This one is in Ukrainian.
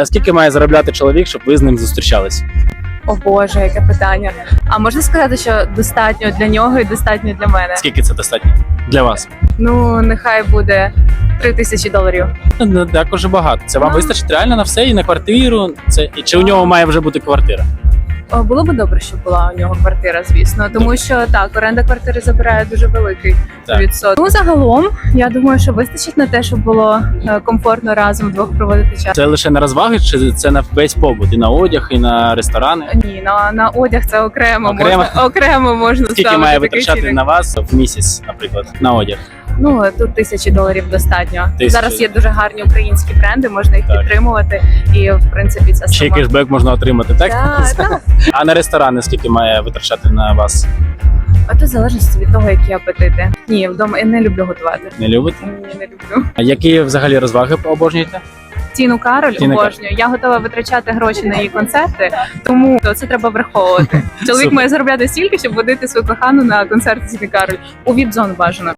А скільки має заробляти чоловік, щоб ви з ним зустрічались? О Боже, яке питання. А можна сказати, що достатньо для нього і достатньо для мене? Скільки це достатньо для вас? Ну, нехай буде три тисячі доларів. Ну, Не так багато. Це вам Ну. вистачить реально на все і на квартиру. Це і чи у нього має вже бути квартира? Було б добре, щоб була у нього квартира, звісно, тому що так, оренда квартири забирає дуже великий Так. відсоток. Ну загалом, я думаю, що вистачить на те, щоб було е, комфортно разом вдвох проводити час. Це лише на розваги, чи це на весь побут, і на одяг, і на ресторани? Ні, на, на одяг це окремо, Окремо? можна окремо можна Скільки має витрачати на вас в місяць, наприклад, на одяг? Ну тут тисячі доларів достатньо. Тисячі. Зараз є дуже гарні українські бренди, можна їх Так. підтримувати, і в принципі це Ще кешбек можна отримати, так? Так. А на ресторани скільки має витрачати на вас? А то в залежності від того, які апетити. Ні, вдома я не люблю готувати. Не любите? Ні, не люблю. А які взагалі розваги обожнюєте? Тіну Кароль Тіна обожнюю. Я готова витрачати гроші на її концерти, тому це треба враховувати. Чоловік має заробляти стільки, щоб водити свою кохану на концерт Тіни Кароль. У віп-зону бажано.